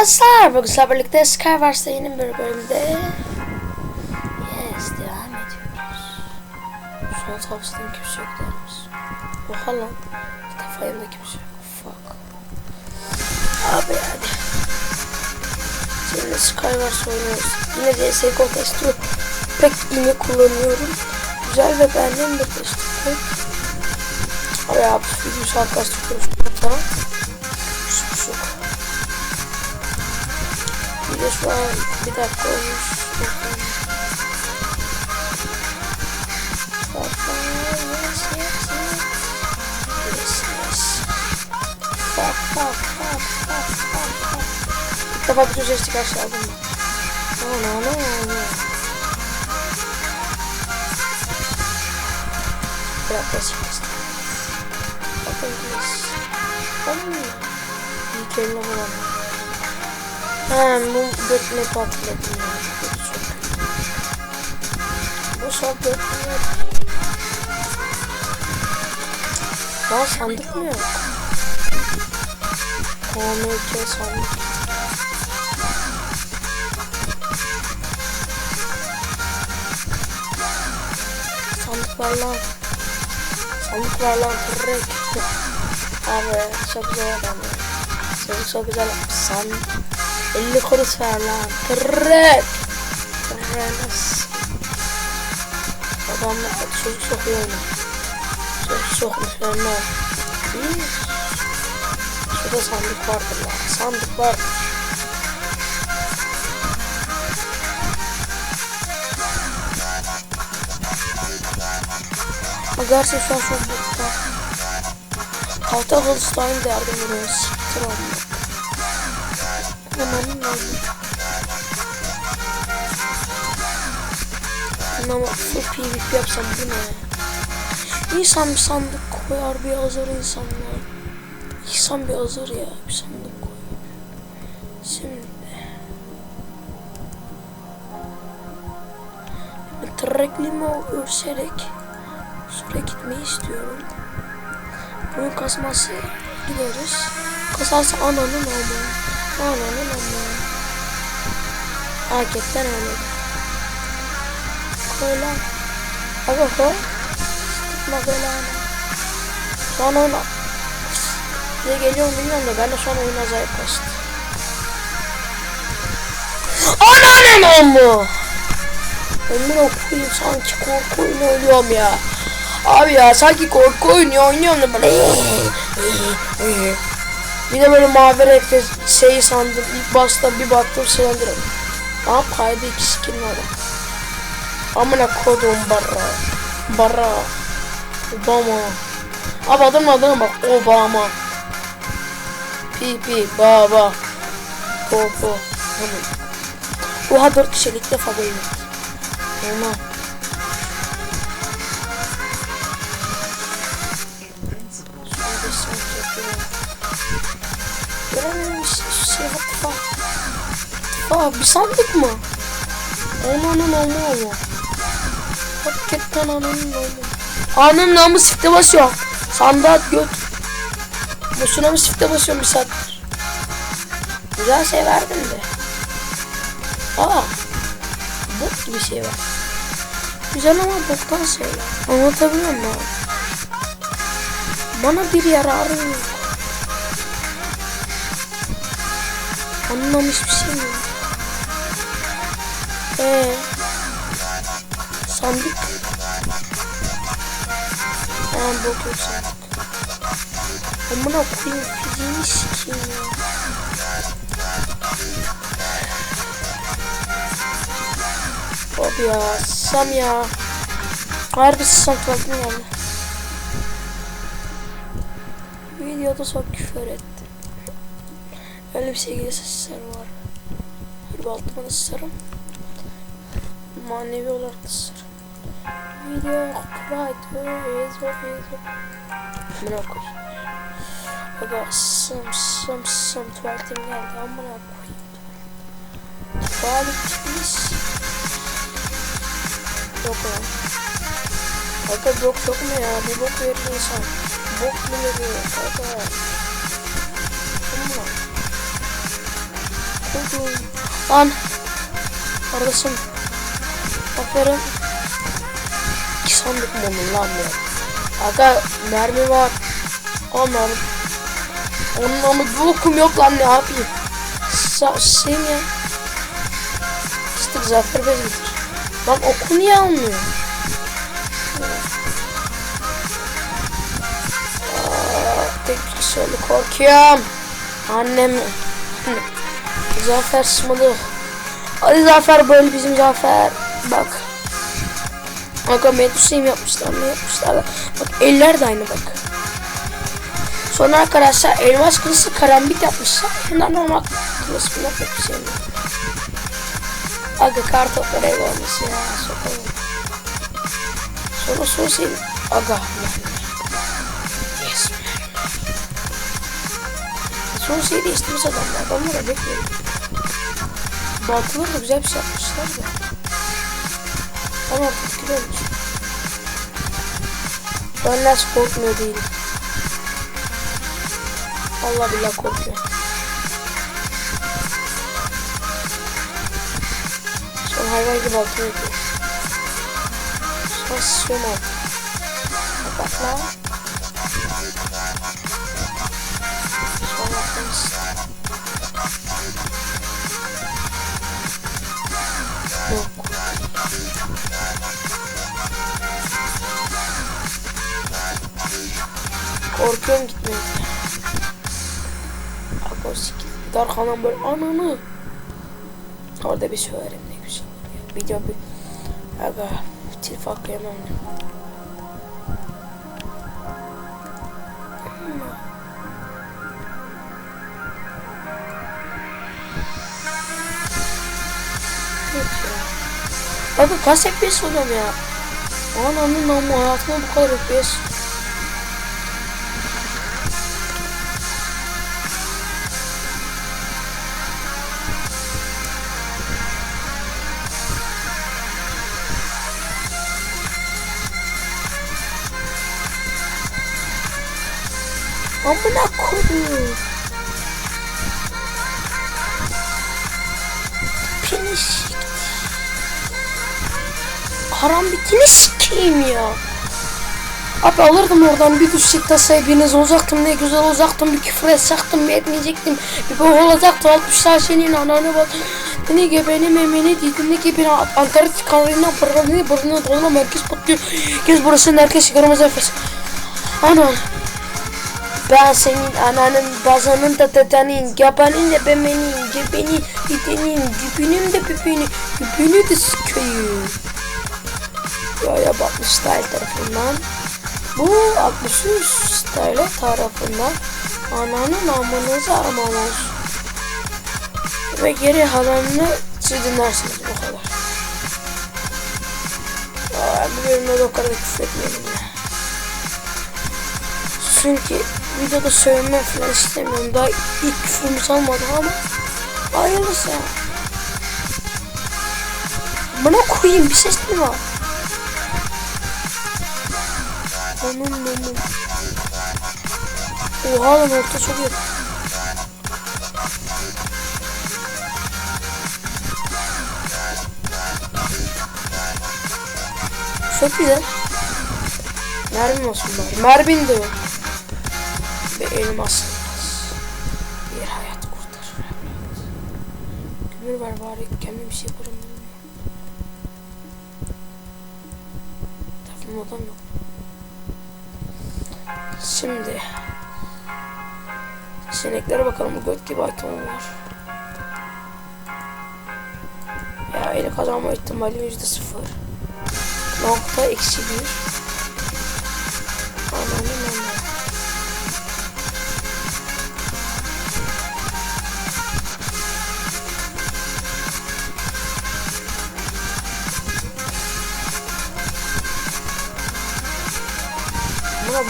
arkadaşlar. Bugün sizlerle birlikte Skywars'ta yeni bir bölümde Yes devam ediyoruz. Son tavsiyenin kimse yok dermiş. Oha lan. Kafayımda kimse yok. Fuck. Abi hadi. Şimdi Skywars oynuyoruz. Yine CSGO testi pek iyi kullanıyorum. Güzel ve beğendiğim bir testi pek. Abi abi saat kaç tutuyoruz. Tamam. Bir de şu an bir dakika olmuş. Bak, yes, yes, yes. Yes, yes. Bak, bak, bak, bak, bak, bak. İlk defa bütün sesli karşı aldım ben. Ana, ana, ana. Biraz da çıkmıştı. Bakın He ya. Kötü çok. Bu son götüne. Lan sandık mı yok? KMK sandık. Sandık var lan. Sandık var lan. Abi çok güzel adam çok güzel san 50 kuruş ver lan. Tırrek. Tırrek. Adamlar çocuk sokuyor mu? Çocuk sokmuş önüne. İyi. Şurada sandık vardır lan. Sandık var. Gerçekten çok mutlu. Tahta Holstein derdim buraya. Siktir onu. Hemen lazım. Ama full PvP yapsam bu ne? İnsan bir sandık koyar bir hazır insanlar. İnsan bir hazır ya bir sandık koyar. Şimdi. Trekliğimi örserek Sonra gitmeyi istiyorum. Bunun kasması gideriz. Kasarsa ananın ama. Ananın ama. Hareketten anladım. Koyla. Aga ho. Sıkma böyle ana. Sonra ona. Size geliyor bilmiyorum da ben de sonra oyun acayip kaçtı. Ananın ama. Ömür okuyayım sanki korku oyunu oynuyorum ya. Abi ya sanki korku oyunu oynuyorum da böyle De böyle mavi renkte şeyi sandım ilk başta bir baktım silindirim. Aa kaydı iki skin var. Amına kodum barra. Barra. Obama. Abi adamın adına bak Obama. Pi pi baba. Popo. Oha dört kişilik defa böyle. Olmaz. Aa bir sandık mı? Ananın ama ama. Hakikaten ananın ama. Ananın namı sifte basıyor. Sandığa göt. Boşuna mı sifte basıyorum bir saattir. Güzel şey verdin de. Aa. Bok gibi şey var. Güzel ama boktan şeyler. Anlatabiliyor muyum abi? Bana bir yararı yok. Anlamış bir şey mi? Ee, sandık. Bok yok sandık. Amına koyayım fiziğini sikeyim ya. Hop ya, sam ya. Harbi tuvaletine geldi. Videoda çok küfür etti. Öyle bir şey gelirse sısarım var. Harbi altıma da sısarım. Manevi olarak da sısarım. Video right yezo yezo. Amına koy. Aga sım sım sım tuvaletim geldi amına koyayım. Tuvalet çıkmış. Yok ya. Aga bok yok mu ya? Bir bok verir insan. Bok mu veriyor? Aga. Amma. koydum. Lan. Kardeşim. Aferin. İki sandık mı olur lan bu? Aga mermi var. Aman. Onun ama bir okum yok lan ne yapayım. Sa şey mi? İşte Zafer Bey getir. Oku niye almıyor? Tek bir söyle korkuyorum. Annem. Zafer smalı. Hadi Zafer böyle bizim Zafer. Bak. Aga Medusa'yı yapmışlar ne yapmışlar. Bak eller de aynı bak. Sonra arkadaşlar elmas kılısı karambit yapmışlar. Bunlar normal kılısı pek bir şey. Aga kar topları ev olması ya. Sokalım. Sonra son şey. Aga. Yes. Şeyi değiştirmiş adamlar. Bunu bekliyorum. Baltalar da güzel bir şey yapmışlar da. Ama artık güzel olmuş. Ben Lens korkmuyor değilim. Allah billah korkuyor. Sonra hayvan gibi altına yapıyor. Sonra sıçıyorum altına. Bak lan. Korkuyorum gitmeye. Ako sikir. Darkanan böyle ananı. Orada bir söylerim ne güzel. Video bir. Aga. Telif hakkı yemem. Abi kaç FPS oluyorum ya? Ananın namı hayatımda bu kadar FPS. Amına koyayım. Finish. Karambitini sikeyim ya. Abi alırdım oradan bir düşecek tasayı biriniz uzaktım ne güzel uzaktım bir küfür edecektim bir etmeyecektim bir bu olacaktı 60 senin ananı bak ne ki benim emeni dedim ne ki bir Antarktik kanalına pırlanı pırlanı dolma merkez patlıyor Gez burası herkes kırmızı nefes Anan ben senin ananın bazanın da dedenin yabanın da bemenin cebenin itenin cübünün de püpünü küpünü de sikeyim Yaya bakmış style tarafından bu 63 style tarafından ananın amınızı aramalar ve geri halanını siz dinlersiniz bu kadar. Aa, de o kadar küfür etmeyelim ya. Çünkü videoda sövme falan istemiyorum. Daha ilk küfürümüz almadı ama hayırlısı ya. Buna koyayım bir ses mi var? Aman aman. Oha lan orta çok iyi. Çok güzel. Mermi olsun bari. Mermin de yok. Elmas. Bir hayat kurtarır. Kömür ver bari kendim bir şey yaparım. Telefonum odam yok. Şimdi Sineklere bakalım bu göt gibi item var. Ya eli kazanma ihtimali yüzde sıfır. Nokta eksi bir.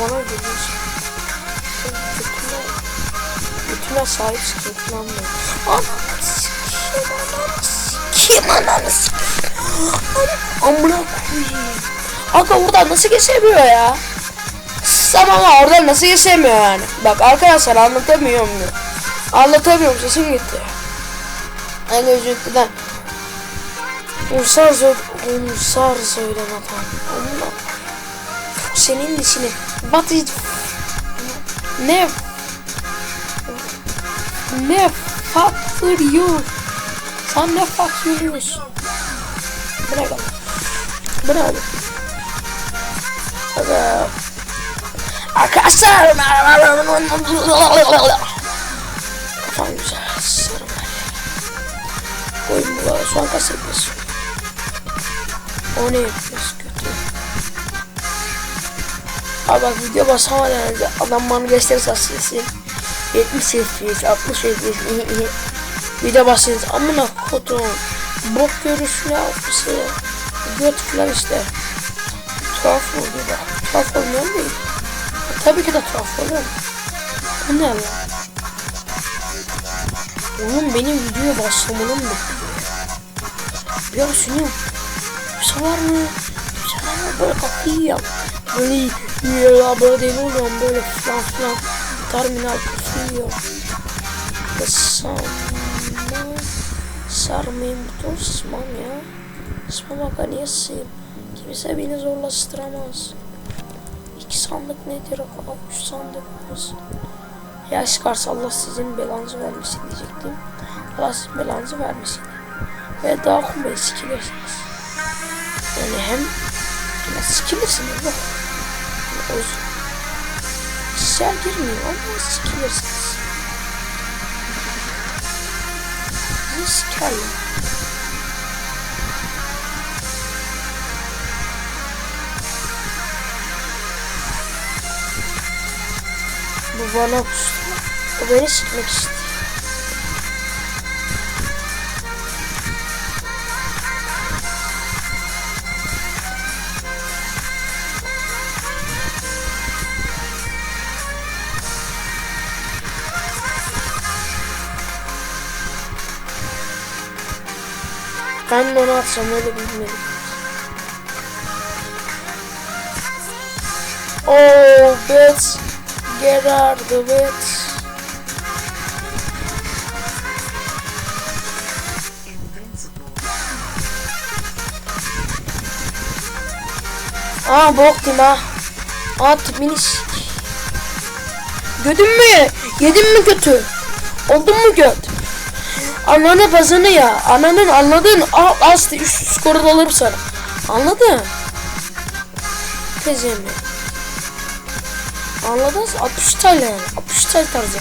Bana geliyorsun. Sen götüne, götüne sahip çıkıyorsun lan bu. Ananı sikeyim ananı sikeyim ananı sikeyim. Amına koyayım. Aga oradan nasıl geçemiyor ya? Ama oradan nasıl geçemiyor yani? Bak arkadaşlar anlatamıyorum ya. Anlatamıyorum sesim gitti. En gözüktüden. Unsar zor, unsar söyle adam. Allah. Senin dişini. What is... Ne? Ne fuck you? Sen ne fuck you diyorsun? Bırak onu. Bırak. Hadi. Arkadaşlar. Kafam güzel. Sarım Oyun bu şu an yapıyoruz? O ne Abi bak video basamadan önce adam bana gösterirse sesi 70 FPS 60 FPS video basınca amına kodum bok görüşüne yapısı göt falan işte tuhaf oluyor bak tuhaf olmuyor mu tabii ki de tuhaf oluyor bu ne lan Oğlum benim videoya başlamamı mı düşünüyorum. Bir şey var mı? Şey var mı? Böyle kapıyı yap. Böyle ya böyle değil oluyorum böyle falan filan. Terminal kusuyor. Basama. Sarmayayım dur sısmam ya. Sısmam bak niye sığayım? Kimse beni zorlaştıramaz. İki sandık nedir? Aa, Üç sandık nasıl? Ya çıkarsa Allah sizin belanızı vermesin diyecektim. Allah sizin belanızı vermesin. Ve daha kumbayı sikilirsiniz. Yani hem sikilirsiniz bak. Yani o yüzden Şişer girmiyor ama sikilirsiniz. Ne sikerler? Bu bana kustu. O beni sikmek istiyor. Ben de onu atsam öyle bilmiyorum. Oh, bitch. Get out of it. Aa boktum ha. Aa tipini sik. Gödün mü? Yedin mi kötü? Oldun mu göt? Ananı bazını ya. Ananın anladın. Al astı üst skoru da alırım sana. Anladın? Tezemi. Anladın mı? 60 TL yani. 60 TL tarzı.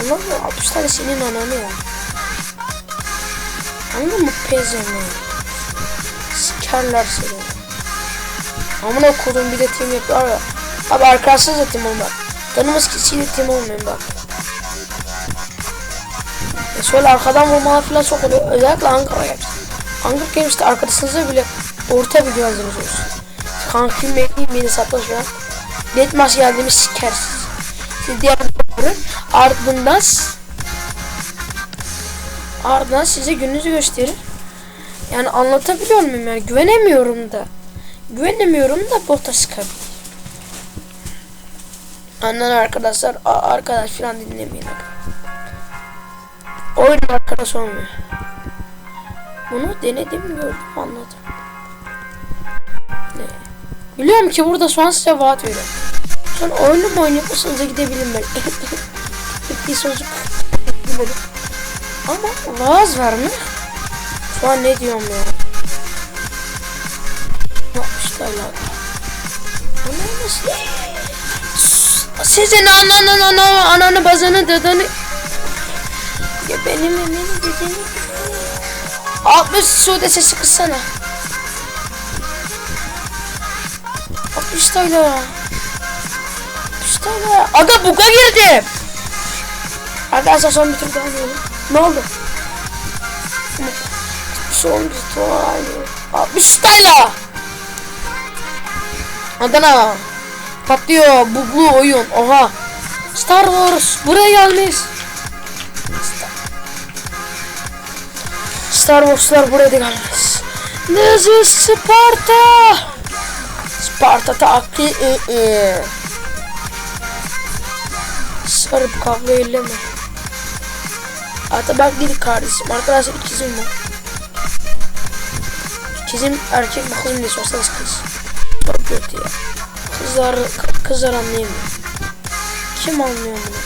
Anladın mı? 60 TL senin ananı ya. Anladın mı? Pezemi. Sikerler seni. Amına kodum bir de team yapıyor ya. Abi arkadaşsız da team olmak. Tanımız kişiyle team olmayın bak. Şöyle arkadan vurmalar falan çok oluyor. Özellikle Ankara Games. Ankara Games'te arkadaşınıza bile orta bir güvenziniz olsun. Kankim bekleyeyim beni satlaşma. Deathmatch geldiğimiz sikersiz. Siz diğer videoları ardından ardından size gününüzü gösterir. Yani anlatabiliyor muyum yani güvenemiyorum da. Güvenemiyorum da bota sıkabilir. Annen arkadaşlar arkadaş falan dinlemeyin. Oyun arkadaş olmuyor. Bunu denedim gördüm anladım. Ne? Biliyorum ki burada şu an size vaat veriyorum. Sonra oyunu mu oynayıp gidebilirim ben. bir sözcük böyle. Ama vaaz vermek şu an ne diyorum ya. Yapmışlar lan. Bu ne nasıl? Sizin ananın ananı ananı bazanı dadanı ya benim benim dediğim 60 sude sesi kıssana. 60 TL. 60 TL. Aga buga girdim Arkadaşlar son bir tur daha oynayalım Ne oldu? Son bir tur oynayalım 60 TL. Adana. Patlıyor. Buglu oyun. Oha. Star Wars. Buraya gelmiş Star buraya da This is Sparta Sparta takti ı ı. Sarıp kavga elleme Atabak değil kardeşim. Arkadaşlar ikizim var. İkizim erkek mi kız mı diye sorsanız kız. Çok kötü ya. Kızlar, kızlar anlayamıyor. Kim anlıyor bunu?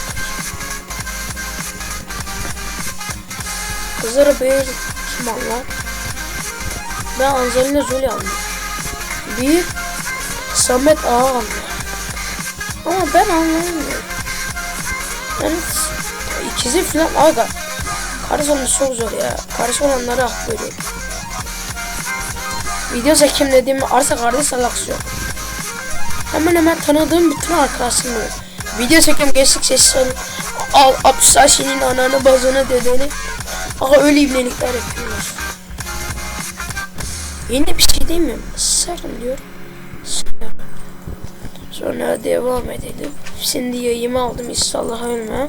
Kızları böyle kim anlar? Ben Angelina Jolie anlıyorum. Büyük Samet Ağa anlıyor. Ama ben anlayamıyorum. Ben ikizi falan aga. Kardeş olması çok zor ya. Kardeş olanlara hak veriyorum. Video çekim dediğim arsa kardeş alakası yok. Hemen hemen tanıdığım bütün arkadaşım var. Video çekim geçtik sessiz olun. Al Abdüsaşi'nin ananı bazını dedeni. Aga öyle ibnelikler yapıyorlar. Yine bir şey. Sarım diyorum. Sarım. Sonra devam edelim. Şimdi yayımı aldım inşallah ölmem.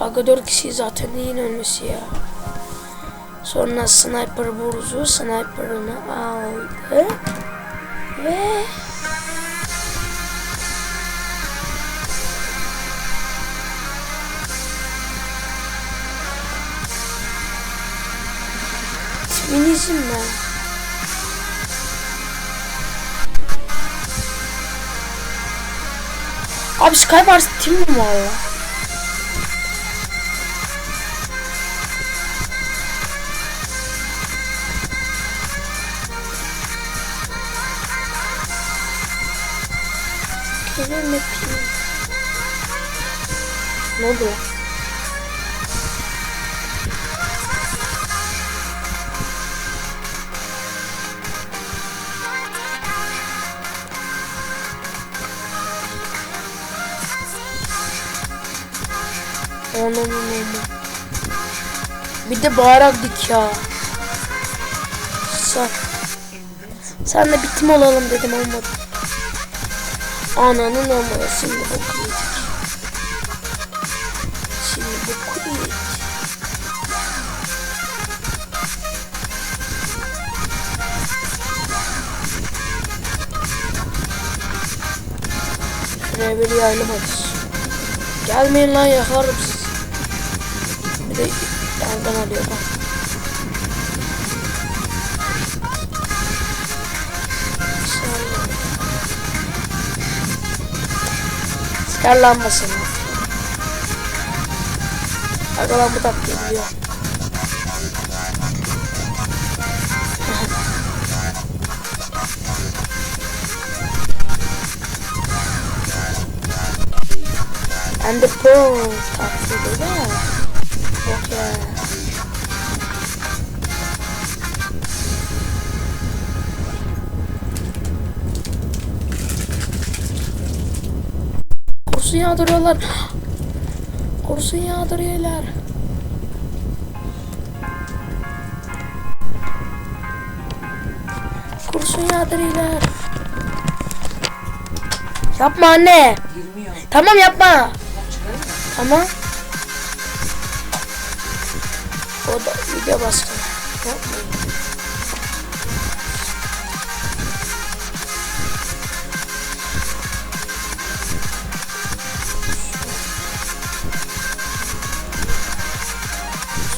Aga 4 kişi zaten yine ölmesi ya. Sonra sniper buruzu sniper'ını aldı. Ve Minizm ben. Abi Skywars Team mi valla? Kesin mi Ne oldu? lan? Aman aman. Bir de bağırak dik ya. Sen. Sen de bitim olalım dedim olmadı. Ananın ama şimdi yedik. Şimdi boku yedik. Şuraya bir. Gelmeyin lan yakarım sizi. Bir de yandan alıyor bak. Çıkarlanmasın. Arkadan bu tak geliyor. And the pearl yağdırıyorlar. Kurşun yağdırıyorlar. Kurşun yağdırıyorlar. Yapma anne. Girmiyor. Tamam yapma. Tamam. O da video baskın. Yapmayın.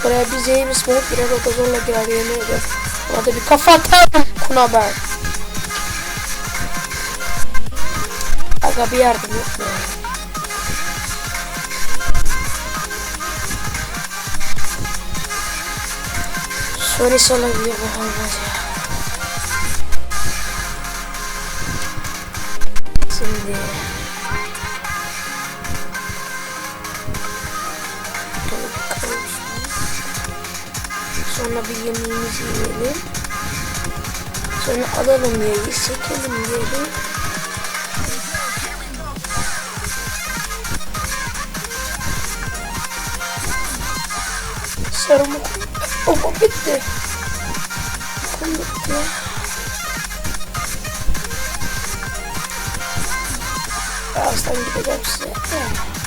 Sonra bir James Bond birer oda zorla girer yemin ediyorum. Ona da bir kafa atarım kuna ben. Aga bir yardım yok mu? ya? Sonrası olabilir bu olmaz ya. Şimdi Sonra bir yemeğimizi yiyelim. Sonra alalım yayı, çekelim yeri. Sarımı Opa bitti. Kum bitti. Birazdan gideceğim size. Şu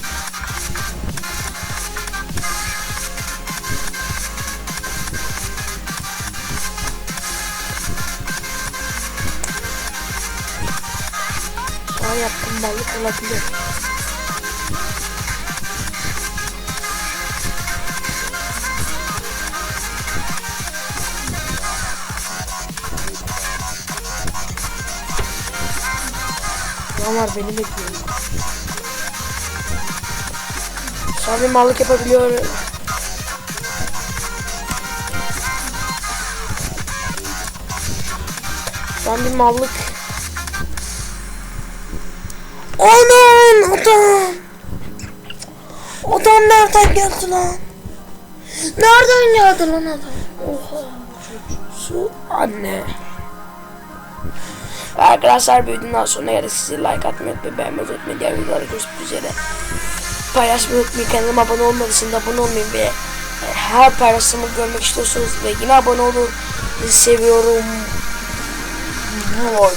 Ama yaptığım balık olabilir. Adamlar beni bekliyor. Sabri mallık yapabiliyor. Ben bir mallık Anan adam. Adam nereden geldi lan? Nereden geldi lan adam? Oha. Su anne. Arkadaşlar videonun sonuna geldik. Sizi like atmayı ve beğenmeyi unutmayın. Diğer videoları görüşmek üzere. Paylaşmayı unutmayın. Kanalıma abone olmadıysanız abone olmayın ve her paylaşımı görmek istiyorsanız ve yine abone olun. Sizi seviyorum.